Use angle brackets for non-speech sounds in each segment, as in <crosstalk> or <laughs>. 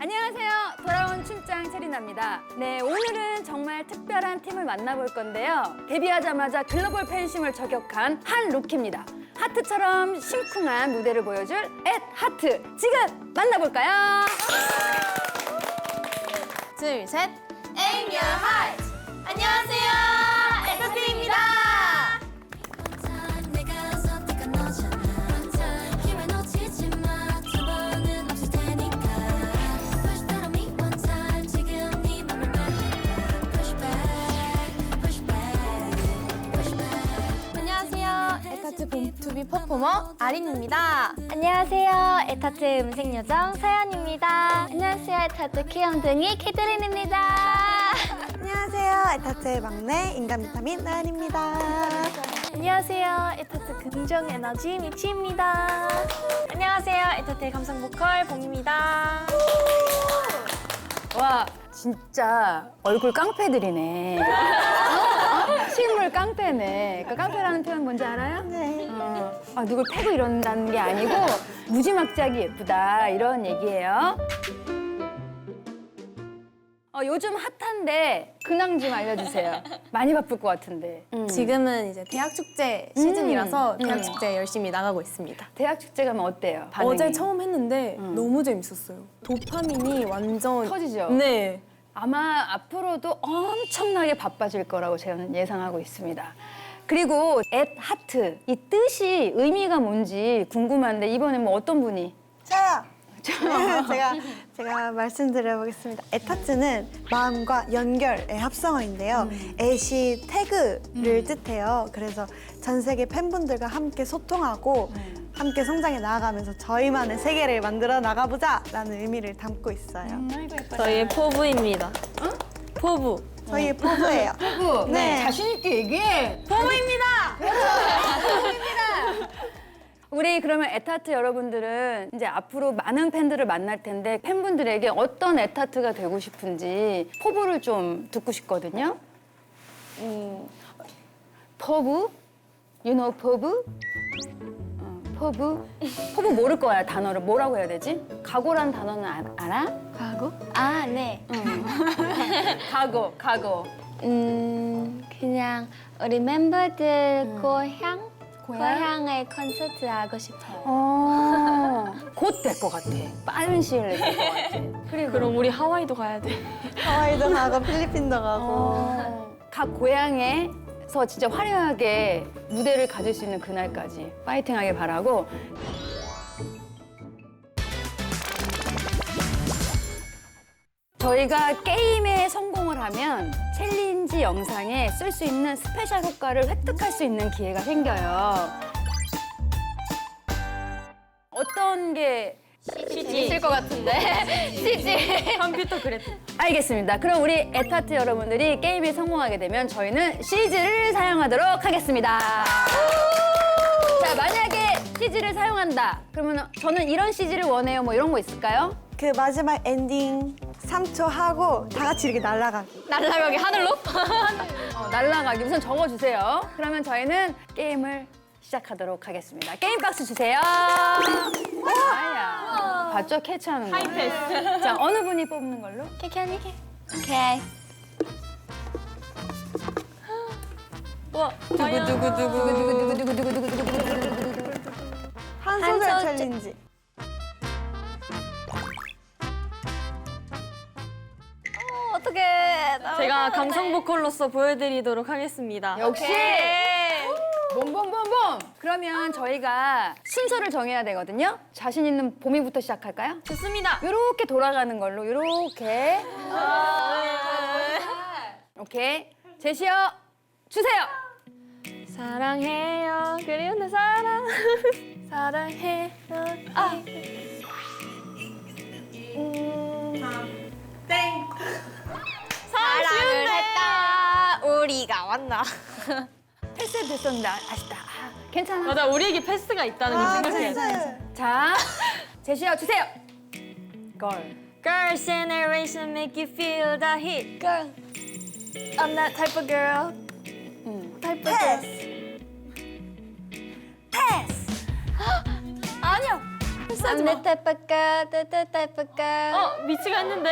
안녕하세요. 돌아온 춤장 체리나입니다. 네, 오늘은 정말 특별한 팀을 만나볼 건데요. 데뷔하자마자 글로벌 팬심을 저격한 한 루키입니다. 하트처럼 심쿵한 무대를 보여줄 앳 하트. 지금 만나볼까요? 둘, 셋. Your heart. 안녕하세요. 퍼포머 아린입니다. 안녕하세요. 에타트 음색 요정 서연입니다. 안녕하세요. 에타트 키영둥이 캐드린입니다. 안녕하세요. 에타트의 막내 인간 비타민 나연입니다. 안녕하세요. 에타트 긍정 에너지 미치입니다. 안녕하세요. 에타트의 감성 보컬 봉입니다. 와, 진짜 얼굴 깡패들이네. <laughs> 어? 실물 깡패네. 그 깡패라는 표현 뭔지 알아요? 네. 어, 아, 누굴 패고 이런다는 게 아니고 무지막지하게 예쁘다 이런 얘기예요. 어, 요즘 핫한데 근황 좀 알려주세요. 많이 바쁠 것 같은데. 지금은 이제 대학 축제 시즌이라서 대학 축제 열심히 나가고 있습니다. 대학 축제 가면 어때요? 반응이? 어제 처음 했는데 너무 재밌었어요. 도파민이 완전 터지죠? 네. 아마 앞으로도 엄청나게 바빠질 거라고 저는 예상하고 있습니다. 그리고 앳 하트 이 뜻이 의미가 뭔지 궁금한데 이번에 뭐 어떤 분이 저요. <laughs> 제가 제가 말씀드려보겠습니다. 에타트는 마음과 연결의 합성어인데요. 엣이 태그를 뜻해요. 그래서 전 세계 팬분들과 함께 소통하고 함께 성장해 나아가면서 저희만의 세계를 만들어 나가보자 라는 의미를 담고 있어요. 저희의 포부입니다. 포부. 저희의 포부예요. <laughs> 부 네. 자신 있게 얘기해. 포부입니다. <laughs> 우리 그러면 에타트 여러분들은 이제 앞으로 많은 팬들을 만날 텐데 팬분들에게 어떤 에타트가 되고 싶은지 포부를 좀 듣고 싶거든요. 음, 포부? You know 포부? 어, 포부? 포부 모를 거야 단어를 뭐라고 해야 되지? 각오란 단어는 아- 알아? 가고? 아, 네. <laughs> 각오, 각오. 음, 그냥 우리 멤버들 고향? 고향? 고향의 콘서트 하고 싶어요. 어, 곧 될 것 같아. 빠른 시일 내에 될것 같아. 그리고 그럼 우리 하와이도 가야 돼. 하와이도 가고 필리핀도 가고. 어, 각 고향 에서 진짜 화려하게 무대를 가질 수 있는 그날까지 파이팅하길 바라고 저희가 게임에 성공을 하면 챌린지 영상에 쓸 수 있는 스페셜 효과를 획득할 수 있는 기회가 생겨요. 어떤 게 CG. 있을 것 같은데. CG. 컴퓨터 그래프. 알겠습니다. 그럼 우리 에타트 여러분들이 게임에 성공하게 되면 저희는 CG를 사용하도록 하겠습니다. 자, 만약에 CG를 사용한다. 그러면 저는 이런 CG를 원해요. 뭐 이런 거 있을까요? 그 마지막 엔딩 3초 하고 다 같이 이렇게 날아가기. 날아가기 하늘로? <laughs> 어, 날라가기 우선 적어주세요. 그러면 저희는 게임을 시작하도록 하겠습니다. 게임 박스 주세요. 아야. 봤죠? 캐치하는 거. 하이패스. 자, 어느 분이 뽑는 걸로? 캐캐니? 오케이. 와, 누구 누구 누구. 한한 소절 소절. 챌린지. 어, 어떡해. 나 제가 감성 보컬로서 보여드리도록 하겠습니다. 역시 봄봄봄봄. 그러면 저희가 순서를 정해야 되거든요. 자신 있는 봄이부터 시작할까요? 좋습니다. 요렇게 돌아가는 걸로 요렇게. 오케이. 제시어 주세요. 사랑해요. 그리운 내 사랑. <laughs> 사랑해요. 아. 사랑을 했다. 우리가 왔나? <laughs> 패스 됐었는데 아- 아쉽다. 아, 괜찮아. 맞아, 우리에게 패스가 있다는 걸 아, 생각해야 돼. 패스. 자, 제시어 주세요. 걸. Girls' generation make you feel the heat. Girl, I'm that type of girl. Type of girl. 패스. 패스. 아니요. I'm the type of girl, the, the type of girl. 어 미치가 했는데.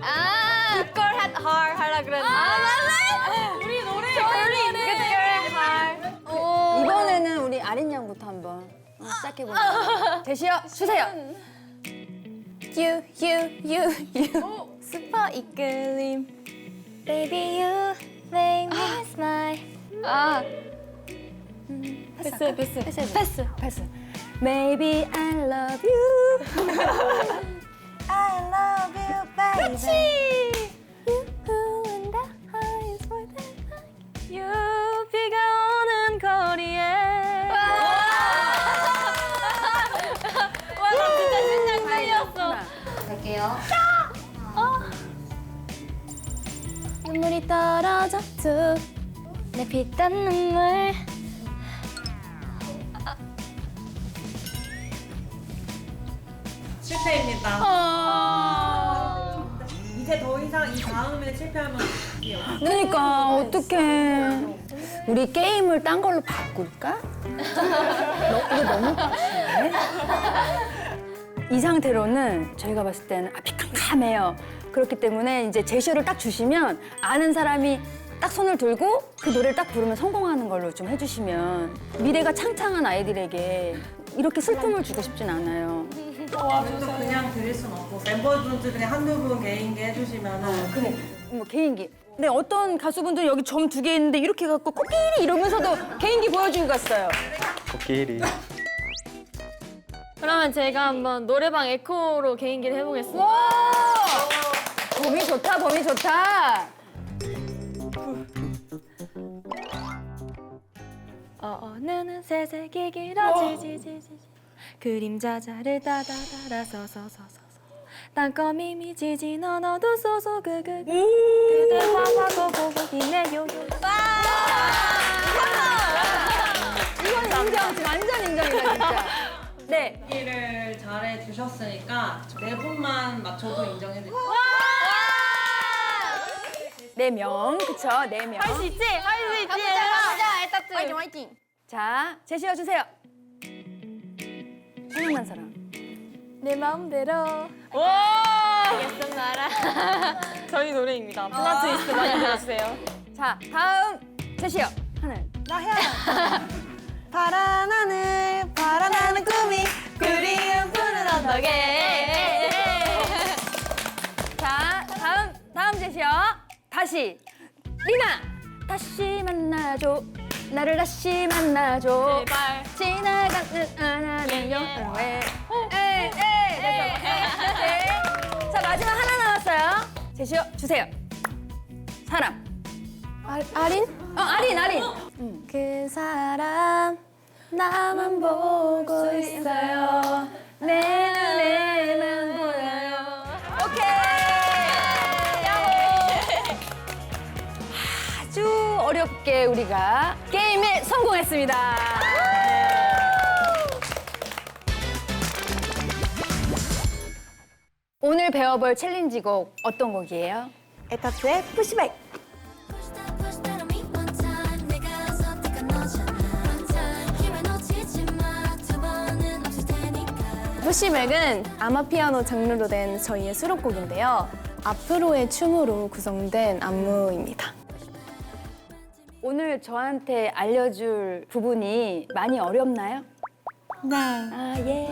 아, good girl had heart 하려 그랬는데. 아, 맞네. 이번에는 우리 아린 양부터 한번 시작해 보면 제시어 주세요. You, you, you, you. 슈퍼 이끌림. Baby, you make me smile. 아. 패스 패스. 패스 패스 패스. Maybe I love you. I love you, baby. 그렇 갈게요. 눈물이 떨어져 툭내 피땀 눈물 실패입니다. 아. 이제 더 이상 이 다음에 실패하면 이게요. 그러니까 어떡해. 우리 게임을 딴 걸로 바꿀까? <laughs> 너, 이거 너무 빡치네. 이 상태로는 저희가 봤을 때는 앞이 캄캄해요. 그렇기 때문에 이제 제시어를 딱 주시면 아는 사람이 딱 손을 들고 그 노래를 딱 부르면 성공하는 걸로 좀 해주시면 미래가 창창한 아이들에게 이렇게 슬픔을 주고 싶진 않아요. 또 그냥 드릴 순 없고 멤버분들 중에 한두 분 개인기 해주시면은 그래, 뭐 개인기. 근데 어떤 가수분들은 여기 점 두 개 있는데 이렇게 갖고 코끼리 이러면서도 개인기 보여주고 갔어요. 코끼리 그러면 제가 한번 노래방 에코로 개인기를 해보겠습니다. 와! 봄이 좋다, 봄이 좋다. 어느는 새색이 길어지지지지. 그림자 자를 따다다라 서서서서서. 땅거미 미지지 넌 어두 쏘쏘 그그 그대 화화고 보고 힘내요 이건 인정, 완전 인정이다, 진짜. 네. 일을 잘해 주셨으니까 네 분만 맞춰도 인정해 드릴게요. 네 명, 그쵸, 네 명. 할 수 있지? 할 수 있지? 가보자 에타트 화이팅 화이팅 자, 제시어 주세요. 생각난 사람. 내 마음대로 와 알겠어 나라 <laughs> 저희 노래입니다 플라트 이스트 많이 들어주세요 자, 다음 제시어. 하늘. 나 해야 파란 하늘, 파란 하늘 꿈이 그리운 푸른 언덕에 자, 다음, 다음 제시어. 다시. 리나! 다시 만나줘. 나를 다시 만나줘. 제발 지나가는 하나는 영원해. 에이, 에이, 됐어. 에이. 자, 마지막 하나 남았어요. 제시어 주세요. 사람. 아, 아린? 어, 아린, 아린. 그 사람 나만 보고 있어요 내 눈에만 보여요. 오케이. 아주 어렵게 우리가 게임에 성공했습니다. 오늘 배워볼 챌린지곡 어떤 곡이에요? 에타트의 푸시백. 푸시백은 아마피아노 장르로 된 저희의 수록곡인데요. 앞으로의 춤으로 구성된 안무입니다. 오늘 저한테 알려줄 부분이 많이 어렵나요? 네. 아, 예.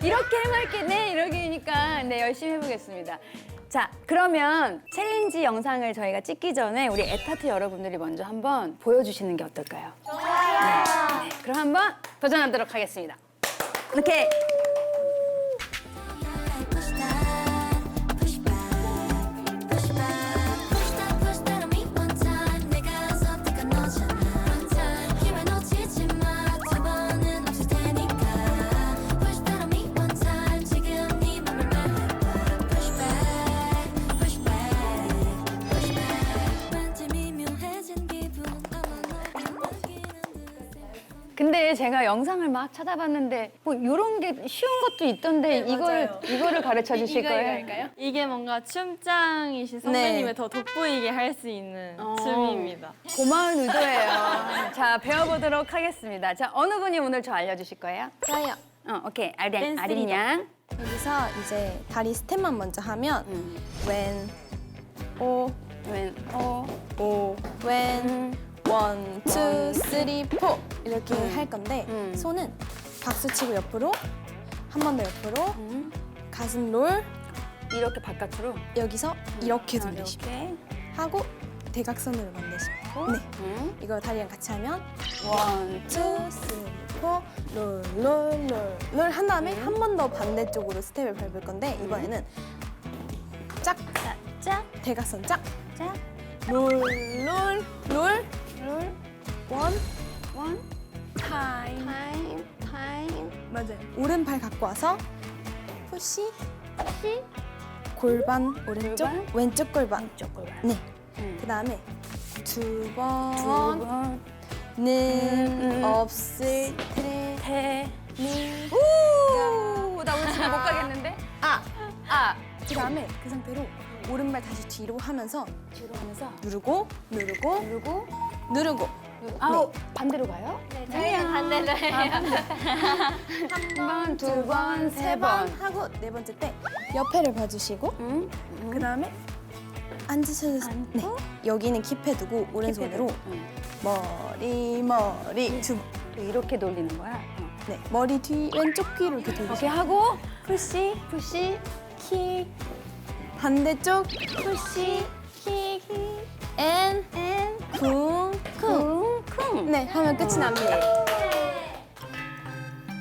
<laughs> 이렇게 해맑게, 네, 이러기니까, 네, 열심히 해보겠습니다. 자, 그러면 챌린지 영상을 저희가 찍기 전에 우리 에타트 여러분들이 먼저 한번 보여주시는 게 어떨까요? 네, 네. 그럼 한번 도전하도록 하겠습니다. 이렇게. 제가 영상을 막 찾아봤는데 뭐 이런 게 쉬운 것도 있던데 이걸 이거를 가르쳐 주실 거예요? 이게 뭔가 춤장이신 선배님을 더 돋보이게 할 수 있는 어. 춤입니다. 고마운 의도예요. 자 배워보도록 하겠습니다. 자 어느 분이 오늘 저 알려주실 거예요? 저요. 어 오케이 아린 댄스 아린 리더. 양. 여기서 이제 다리 스텝만 먼저 하면 음. 왼, 오, 왼, 어, 오, 왼, 원, 투, 쓰리, 포 이렇게 할 건데 음. 손은 박수 치고 옆으로 한 번 더 옆으로 음. 가슴 롤 이렇게 바깥으로? 여기서 이렇게 아, 돌리시고 이렇게. 하고 대각선으로 만드시고. 네. 음. 이걸 다리랑 같이 하면 원, 투, 쓰리, 포, 롤, 롤, 롤, 롤 한 다음에 한번 더 반대쪽으로 스텝을 밟을 건데 이번에는 짝, 짝, 대각선 짝, 짝, 롤, 롤, 롤, 롤, 원, 원, 타임, 타임, 타임. 맞아요. 오른발 갖고 와서 푸시, 푸시, 골반 오른쪽, 골반. 왼쪽 골반. 왼쪽 골반. 네. 음. 그 다음에 두두 번은 번, 음. 없을 테니. 태, 니. 우! 나 오늘 집에 못 가겠는데? 아, 아, 그 다음에 그 상태로 오른발 다시 뒤로 하면서 뒤로 하면서 누르고 누르고 누르고 누르고 아우 반대로 가요? 저희는 반대로 해요. <laughs> 한 번, 두 번, 세 번. 하고 네 번째 때 옆에를 봐주시고 응? 그 다음에 앉으셔도 네 여기는 킵해 두고 오른손으로 응. 머리 머리 두 이렇게 돌리는 거야. 어. 네, 머리 뒤 왼쪽 귀로 이렇게 이렇게 돌리시고 하고 푸시 푸시, 킥 반대쪽 푸시 킥 앤 앤 쿵 쿵 쿵, 쿵. 네 하면 끝이 납니다.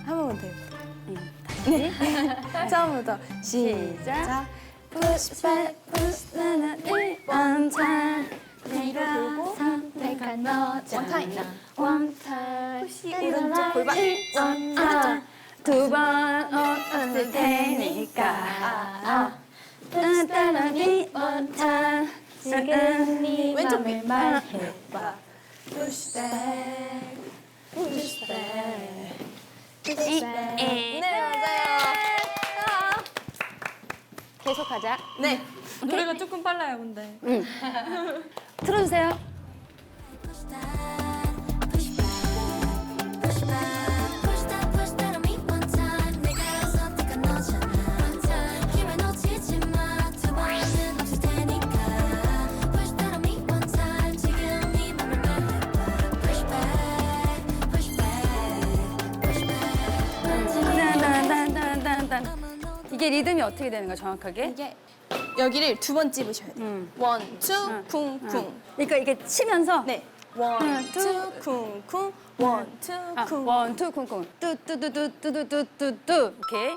한 번만 더 해볼게요. 네. <laughs> 처음부터 시작. Push back, push 나나 one time. 뒤로 돌고 내가 너잖아. One time. 오른쪽 골반 one time. 두번 없을 테니까. 따라니 one time. 지금 네 왼쪽 맘을 말해봐. Push back, push back, push back. 네 맞아요. 계속하자. 네 노래가 조금 빨라요, 근데. <laughs> 틀어주세요. 리듬이 어떻게 되는 거야 정확하게? 이게 여기를 두 번 찝으셔야 돼요. 음. 원, 투, 응. 쿵쿵. 그러니까 이렇게 치면서 네. 원, 투, 둘. 쿵쿵. 원, 투, 아, 쿵. 원, 투, 쿵쿵. 뚜뚜뚜뚜뚜뚜뚜뚜. 오케이.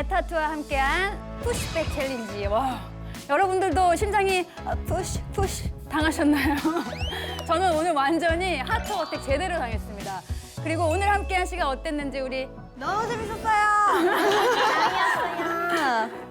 에타트와 함께한 푸시백 챌린지. 와, 여러분들도 심장이 어, 푸시, 푸시 당하셨나요? <laughs> 저는 오늘 완전히 하트 어택 제대로 당했습니다. 그리고 오늘 함께한 시간 어땠는지 우리 너무 재밌었어요.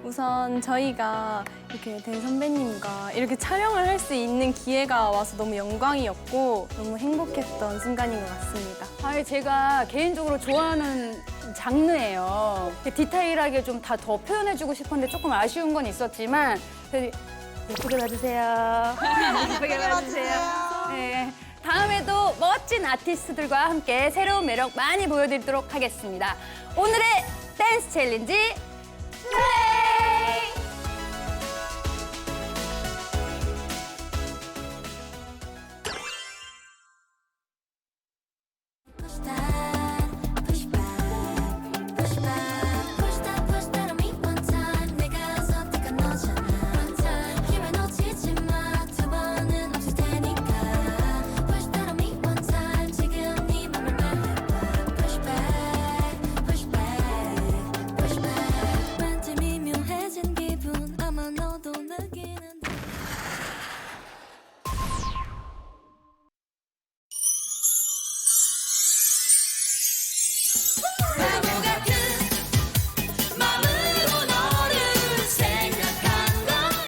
<laughs> 우선 저희가 이렇게 대 선배님과 이렇게 촬영을 할 수 있는 기회가 와서 너무 영광이었고 너무 행복했던 순간인 것 같습니다. 아, 제가 개인적으로 좋아하는 장르예요. 디테일하게 좀 다 더 표현해주고 싶었는데 조금 아쉬운 건 있었지만 그래도 예쁘게 봐주세요. 예쁘게 봐주세요. 네. 다음에도 멋진 아티스트들과 함께 새로운 매력 많이 보여드리도록 하겠습니다. 오늘의 댄스 챌린지